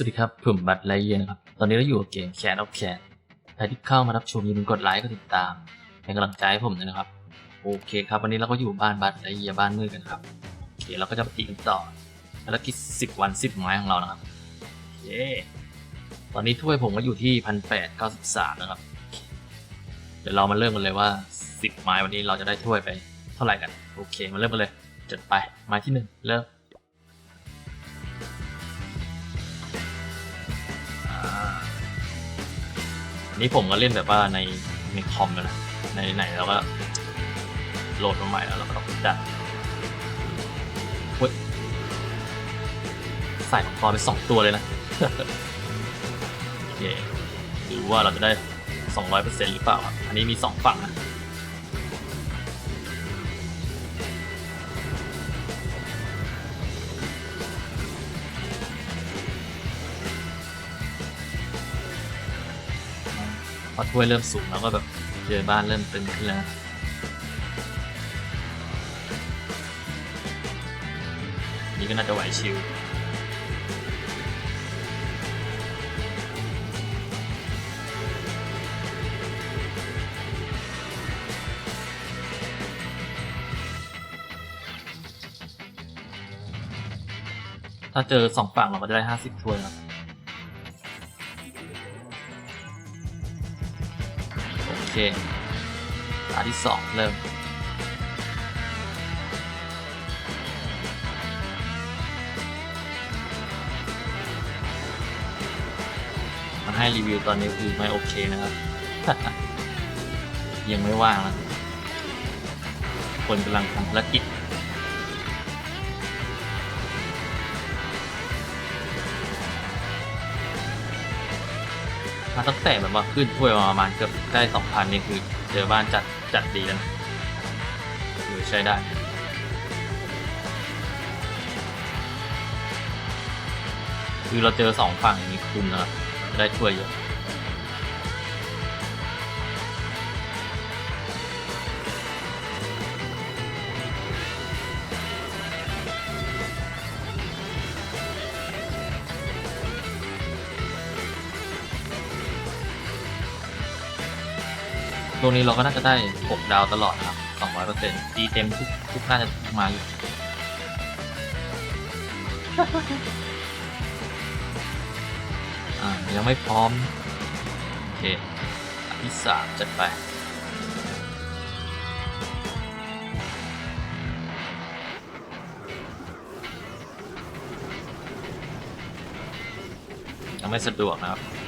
วัสดีครับผมบัตรไลเยียนะครับ ตอนนี้เราอยู่กับเกมแคนออฟแคนใครที่เข้ามารับชมอย่าลืมกดไลค์กดติดตามเป็นกำลังใจให้ผมด้วยนะครับ โอเคครับ วันนี้เราก็อยู่บ้านบัตรไลเยียบ้านมืดกันครับโอเคเราก็จะไปตีกันต่อภารกิจสิบวันสิบไม้ของเรานะครับโอเคตอนนี้ถ้วยผมก็อยู่ที่พันแปดเก้าสิบสามนะครับ เดี๋ยวเรามาเริ่มกันเลยว่าสิบไม้วันนี้เราจะได้ถ้วยไปเท่าไหร่กัน โอเคมาเริ่มกันเลยจัดไปไม้ที่หนึ่งเริ่ม นนี้ผมก็เล่นแบบว่าในในคอมนะในไหนเราก็โหลดมาใหม่แล้วเราก็ต้องดัดใส่ของคอไปสองตัวเลยนะโอเคดูว่าเราจะได้สองร้อยเปอร์เซ็นต์หรือเปล่าครับอันนี้มีสองฝั่งนะ อถ้วยเริ่มสูงแล้วก็แบบเจอบ้านเริ่มตึงขึ้นแล้วนี่ก็น่าจะไหวชิวถ้าเจอสองฝั่งเราก็จะได้ห้าสิบถ้วยครับ ตาที่สองเริ่มมันให้รีวิวตอนนี้คือไม่โอเคนะครับ ยังไม่ว่างนะคนกำลังทำธุรกิจ มาตั้งแต่แบบว่าขึ้นถ้วยมาประมาณเกือบได้สองพันนี่คือเจอบ้านจัดจัดดีแล้วนะคือใช้ได้คือเราเจอสองฝั่งอย่างนี้คุ้มนะครับจะได้ถ้วยเยอะ ตรงนี้เราก็น่าจะได้ 6 ดาวตลอดนะครับ 200%ตีเต็มทุกทุกน่าจะมาอยู่ายังไม่พร้อม โอเคอันที่สามจัดไป ยังไม่สะดวกนะครับ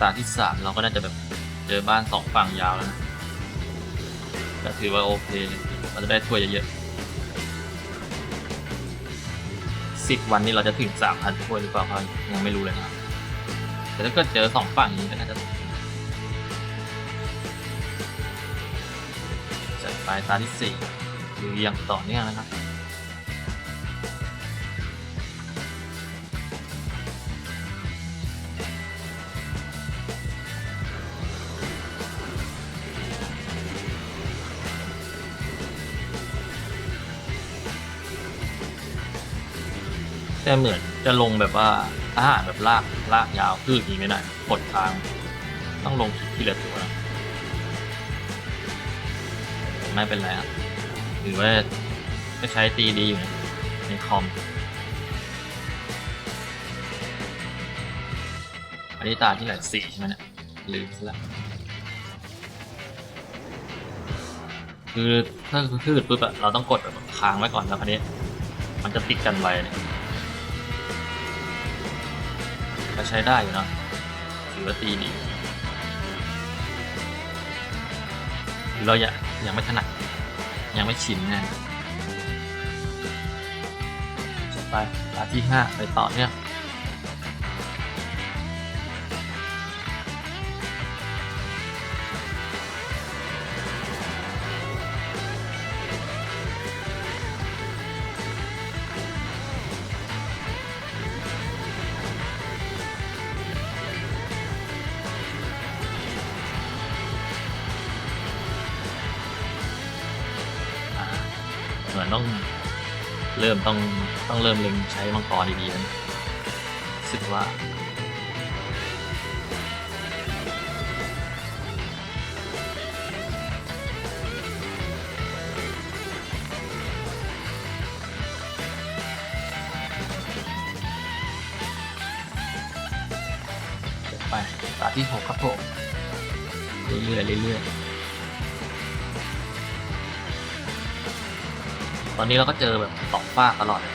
ตาที่สามเราก็น่าจะแบบเจอบ้านสองฝั่งยาวแล้วนะก็ถือว่าโอเคเลยเราจะได้ถ้วยเยอะๆสิบวันนี้เราจะถึงสามพันถ้วยหรือเปล่าครับยังไม่รู้เลยนะครับแต่ถ้าเกิดเจอสองฝั่งนี้ก็น่าจะจัดไปตาที่สี่ดูอย่างต่อเนื่องนะครับ แต่เหมือนจะลงแบบว่าอาหารแบบลากลากยาวคืออย่างนี้ไม่ได้กดทาง ต้องลงทีละตัวนะไม่เป็นไรครับหรือว่าก็ใช้ตีดีอยู่ในคอมอันนี้ตาที่ไหนสี่ใช่ไหมเนี่ยลืมซะแล้วคือถ้าคือปุ๊บอะเราต้องกดแบบค้างไว้ก่อนแล้วคันนี้ มันจะติดกันไว้เนี่ย ก็ใช้ได้อยู่เนะถือว่าตีดีหรือเรายังยังไม่ถนัดยังไม่ชินแน่จะไปตาที่ห้าไปต่อเนี่ย เริ่มต้องต้องเริ่มเล็งใช้มังกรดีๆแล้วนะสึกว่าไปตาที่หกครับผมเรื่อยๆเรื่อยๆ อนนี้เราก็เจอแบบสองฝ้ากตลอดเลย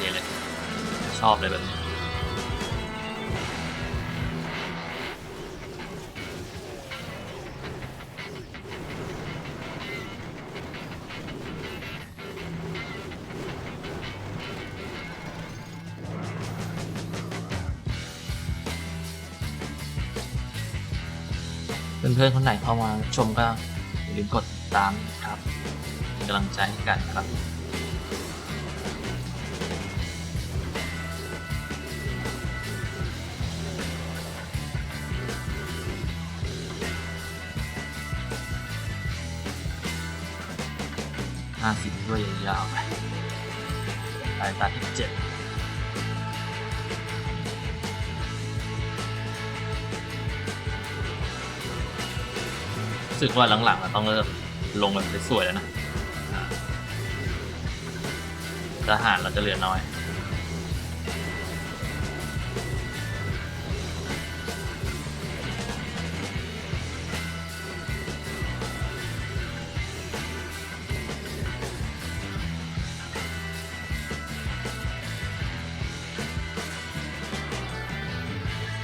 เนี่ยเลยชอบเลยแบบนี้เพื่อนๆคนไหนเข้ามาชมก็อย่าลืมกดติดตามครับกำลังใจให้กันครับ ห้าสิบด้วยยาวไปไปตาที่เจ็ดรู้สึกว่าหลังๆเราต้องเริ่มลงแบบสวยๆแล้วนะทหารเราจะเหลือน้อย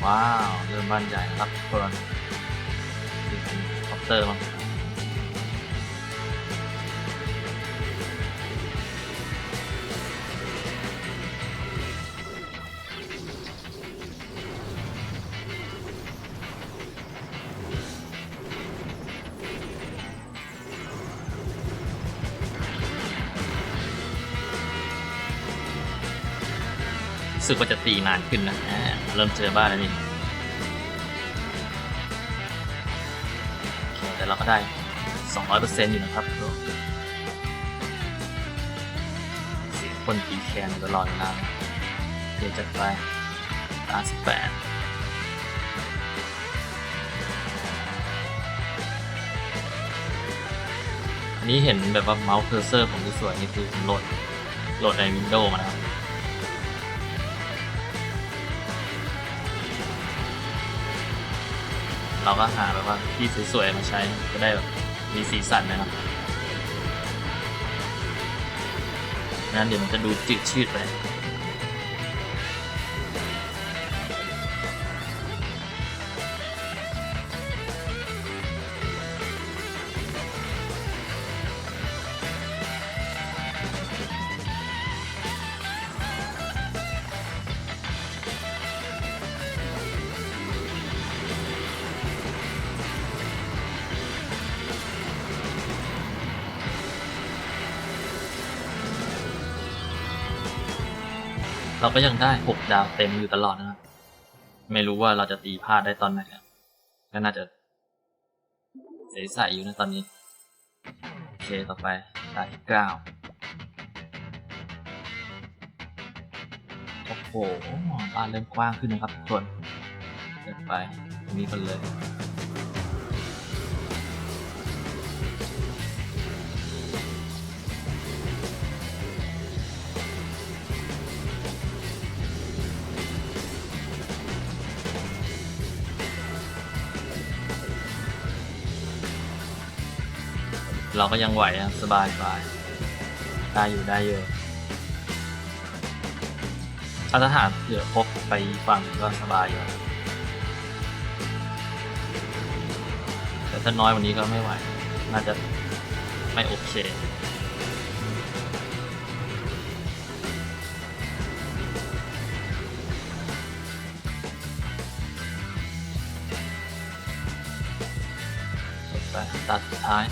ว้าวเริ่มบ้านใหญ่ครับคนดูเป็นคอปเตอร์มั้ง รู้สึกว่าจะตีนานขึ้นนะเริ่มเจอบ้านแล้วนี่โอเคแต่เราก็ได้ 200%อยู่นะครับทุกคนเสียคนตีแคนตลอดเวลาเดี๋ยวจัดไป38อันนี้เห็นแบบว่าเมาส์เคอร์เซอร์ผมที่สวยนี่คือผมโหลดโหลดใน Windows มานะครับ เราก็หาแบบว่าที่สวยๆมาใช้จะได้แบบมีสีสันนะครับไม่งั้นเดี๋ยวมันจะดูจืดชืดไป เราก็ยังได้หกดาวเต็มอยู่ตลอดนะครับ ไม่รู้ว่าเราจะตีพลาดได้ตอนไหนอะก็น่าจะใสๆอยู่นะตอนนี้ โอเคต่อไปตาที่เก้าโอ้โหบ้านเริ่มกว้างขึ้นนะครับทุกคนเดินไปตรงนี้กันเลย เราก็ยังไหวสบายสบายได้อยู่ได้เยอะถ้าทหารเหลือพกไปฝั่งก็สบายอยู่แต่ถ้าน้อยวันนี้ก็ไม่ไหว น่าจะไม่โอเคไปตาสุดท้าย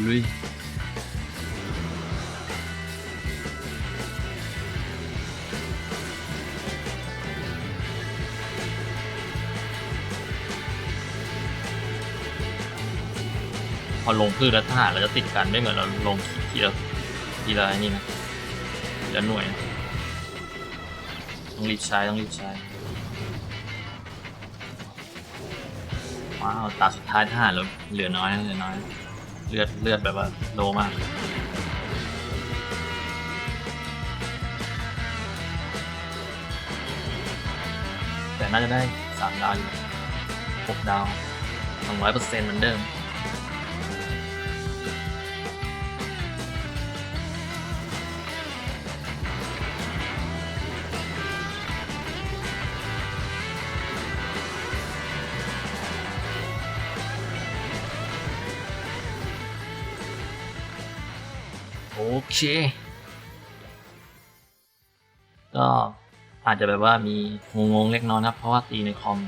ลุยพอลงพืชแล้วทหารเราจะติดกันไม่เหมือนเราลงทีละทีละนี่นะทีละหน่วยนะต้องรีบใช้ต้องรีบใช้ว้าวตาสุดท้ายทหารเราเหลือน้อยเหลือน้อย เลือดเลือดแบบว่าโลมากแต่น่าจะได้สามดาวอยู่หกดาวสองร้อยเปอร์เซ็นต์เหมือนเดิม เค ก็อาจจะแบบว่ามีงงๆเล็กน้อยนะเพราะว่าตีในคอม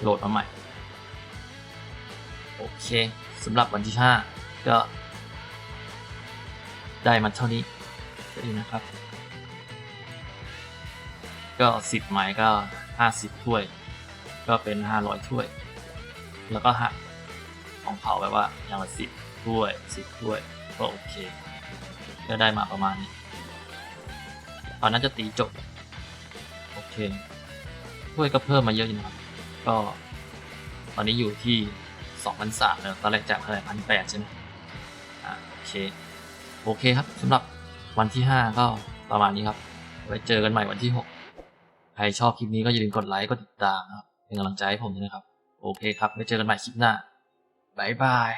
โหลดมาใหม่ โอเคสำหรับวันที่ 5 ก็ ได้มาเท่านี้ก็ดีนะครับ ก็ 10ไม้ก็ 50 ถ้วย ก็เป็น 500 ถ้วย แล้วก็หักของเขาแบบว่าอย่างละ10ถ้วย 10 ถ้วย ก็โอเค ก็ได้มาประมาณนี้ตอนนั้นจะตีจบ โอเคถ้วยก็เพิ่มมาเยอะอยู่นะครับก็ ตอนนี้อยู่ที่สองพันสามแล้วตอนแรกจากเท่าไหร่พันแปดใช่ไหมอ่าโอเค โอเคครับสำหรับวันที่ห้าก็ประมาณนี้ครับ ไว้เจอกันใหม่วันที่หกใครชอบคลิปนี้ก็อย่าลืมกดไลค์กดติดตามนะครับเป็นกำลังใจให้ผมด้วยนะครับ โอเคครับไว้เจอกันใหม่คลิปหน้าบายบาย